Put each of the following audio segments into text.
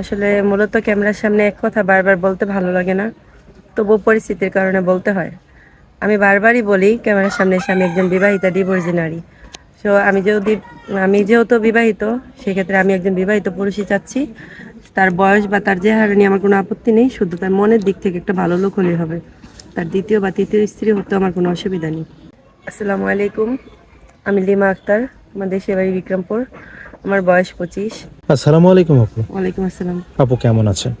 আসলে মূলত ক্যামেরার সামনে এক কথা বারবার বলতে ভালো লাগে না তবু পরিস্থিতির কারণে বলতে হয়। আমি বারবারই বলি, ক্যামেরার সামনে এসে আমি একজন বিবাহিতা ডিভোর্সি নারী। সো আমি যদি, আমি যেহেতু বিবাহিত, সেক্ষেত্রে আমি একজন বিবাহিত পুরুষই চাচ্ছি। তার বয়স বা তার চেহারা নিয়ে আমার কোনো আপত্তি নেই, শুধু তার মনের দিক থেকে একটা ভালো লোক হলেই হবে। তার দ্বিতীয় বা তৃতীয় স্ত্রী হতে আমার কোনো অসুবিধা নেই। আসসালামু আলাইকুম, আমি লিমা আক্তার আমার দেশের বাড়ি বিক্রমপুর। আমার বয়স পঁচিশ। আসসালামু আলাইকুম আপু। ওয়ালাইকুম আসসালাম। আপু কেমন আছেন?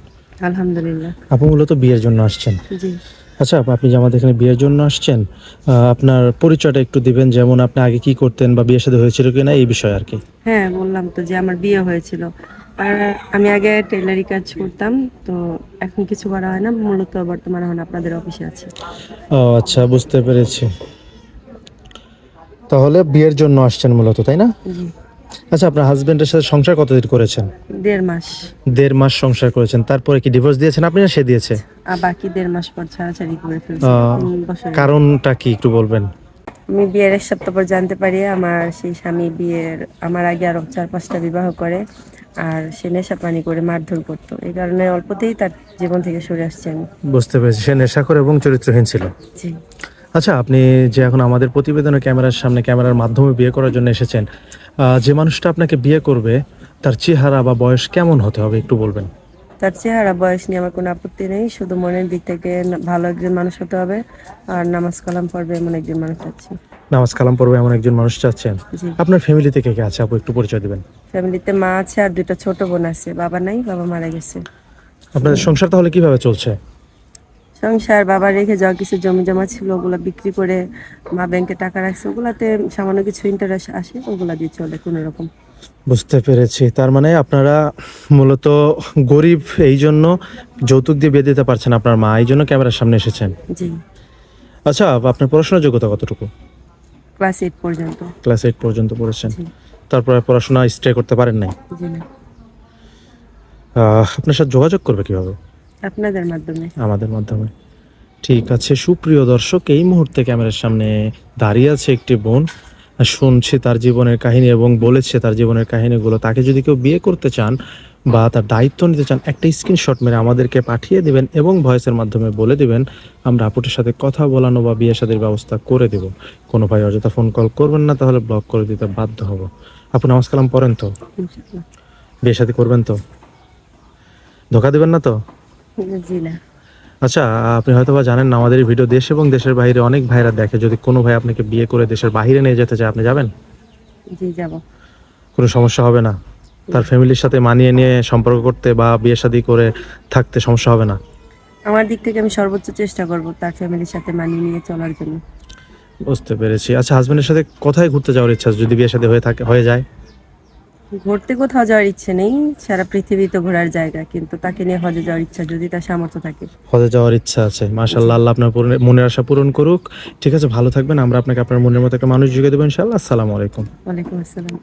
আলহামদুলিল্লাহ। আপু মূলত বিয়ের জন্য আসছেন। জি। আচ্ছা আপু আপনি যে আমাদের এখানে বিয়ের জন্য আসছেন আপনার পরিচয়টা একটু দিবেন যেমন আপনি আগে কি করতেন বা বিয়ের সাথে হয়েছিল কিনা এই বিষয়ে আর কি। হ্যাঁ বললাম তো যে আমার বিয়ে হয়েছিল। আর আমি আগে টেলারি কাজ করতাম তো এখন কিছু করা হয় না মূলত বর্তমানে এখন আপনাদের অফিসে আছি। ও আচ্ছা বুঝতে পেরেছি। তাহলে বিয়ের জন্য আসছেন মূলত তাই না? জি। আচ্ছা আপনার হাজবেন্ডের সাথে সংসার কতদিন করেছেন? দেড় মাস। দেড় মাস সংসার করেছেন। তারপরে কি ডিভোর্স দিয়েছেন আপনি না সে দিয়েছে? আর বাকি দেড় মাস পর ছাড়াছাড়ি করে ফেলছি। আহ, তিন বছর কারণটা কি একটু বলবেন? আমি বিয়ের এক সপ্তাহ পর জানতে পারি আমার সেই স্বামী বিয়ের আমার আগে আরও চার পাঁচটা বিবাহ করে আর সে নেশা পানি করে মারধর করতো। এই কারণে অল্পতেই তার জীবন থেকে সরে আসছে আমি। বুঝতে পেরেছি। সে নেশা করে এবং চরিত্রহীন ছিল। জি। আচ্ছা আপনি যে এখন আমাদের প্রতিবেদনে ক্যামেরার সামনে ক্যামেরার মাধ্যমে বিয়ে করার জন্য এসেছেন যে মানুষটা আপনাকে বিয়ে করবে তার চেহারা বা বয়স কেমন হতে হবে একটু বলবেন? তার চেহারা বয়স নিয়ে আমার কোনো আপত্তি নেই শুধু মনের দিক থেকে ভালো একজন মানুষ হতে হবে আর নামাজ কালাম পড়বে এমন একজন মানুষ আছি নামাজ কালাম পড়বে এমন একজন মানুষ চাচ্ছেন? আপনার ফ্যামিলিতে কে কে আছে? আপু একটু পরিচয় দিবেন। ফ্যামিলিতে মা আছে আর দুটো ছোট বোন আছে বাবা নাই বাবা মারা গেছে। আপনাদের সংসার তাহলে কীভাবে চলছে? সংসার বাবা রেখে যাওয়া কিছু জমি জমা ছিল ওগুলো বিক্রি করে মা ব্যাংকে টাকা রাখছে ওগুলাতে সামান্য কিছু ইন্টারেস্ট আসে ওগুলা দিয়ে চলে কোনো রকম। বুঝতে পেরেছি। তার মানে আপনারা মূলত গরিব এই জন্য যৌতুক দিয়ে বিয়ে দিতে পারছেন আপনার মা এই জন্য ক্যামেরার সামনে এসেছেন। জি। আচ্ছা আপনার পড়াশোনার যোগ্যতা কতটুকু? ক্লাস এইট পর্যন্ত। ক্লাস এইট পর্যন্ত পড়েছেন। তারপরে পড়াশোনা স্টে করতে পারেন নাই? আপনার সাথে যোগাযোগ করবে কীভাবে? আপনাদের মাধ্যমে? আমাদের মাধ্যমে। ঠিক আছে সুপ্রিয় দর্শক এই মুহূর্তে ক্যামেরার সামনে দাঁড়িয়ে আছে একটি বোন। শুনছে তার জীবনের কাহিনী এবং বলেছে তার জীবনের কাহিনীগুলো। তাকে যদি কেউ বিয়ে করতে চান বা তার দায়িত্ব নিতে চান একটা স্ক্রিনশট মেরে আমাদেরকে পাঠিয়ে দিবেন এবং ভয়েসের মাধ্যমে বলে দিবেন আমরা আপুটের সাথে কথা বলানো বা বিয়ে শাদীর ব্যবস্থা করে দেব। কোনো ভাই অযথা ফোন কল করবেন না তাহলে ব্লক করে দিতে বাধ্য হব। আপু নামাজ কালাম পড়েন তো? বিয়ে সাথে করবেন তো? ধোকা দেবেন না তো? জি না। আচ্ছা আপনি হয়তো বা জানেন না আমাদের এই ভিডিও দেশ এবং দেশের বাইরে অনেক ভাইরা দেখে যদি কোনো ভাই আপনাকে বিয়ে করে দেশের বাইরে নিয়ে যেতে চায় আপনি যাবেন? জি যাব। কোনো সমস্যা হবে না। তার ফ্যামিলির সাথে মানিয়ে নিয়ে সম্পর্ক করতে বা বিয়ে শাদী করে থাকতে সমস্যা হবে না। আমার দিক থেকে আমি সর্বোচ্চ চেষ্টা করব তার ফ্যামিলির সাথে মানিয়ে নিয়ে চলার জন্য। বুঝতে পেরেছি। আচ্ছা হাজবেন্ডের সাথে কোথায় ঘুরতে যাওয়ার ইচ্ছা যদি বিয়ে শাদী হয়ে থাকে হয়ে যায়? ঘুরতে কোথাও যাওয়ার ইচ্ছে নেই সারা পৃথিবী তো ঘোরার জায়গা কিন্তু তাকে নিয়ে হজে যাওয়ার ইচ্ছা যদি তার সামর্থ্য থাকে। হজে যাওয়ার ইচ্ছা আছে। মাশাআল্লাহ আল্লাহ আপনার মনের আশা পূরণ করুক। ঠিক আছে ভালো থাকবেন। আমরা আপনাকে আপনার মনের মতো একটা মানুষ যুগে দেবো ইনশাআল্লাহ। আসসালামু আলাইকুম। ওয়ালাইকুম আসসালাম।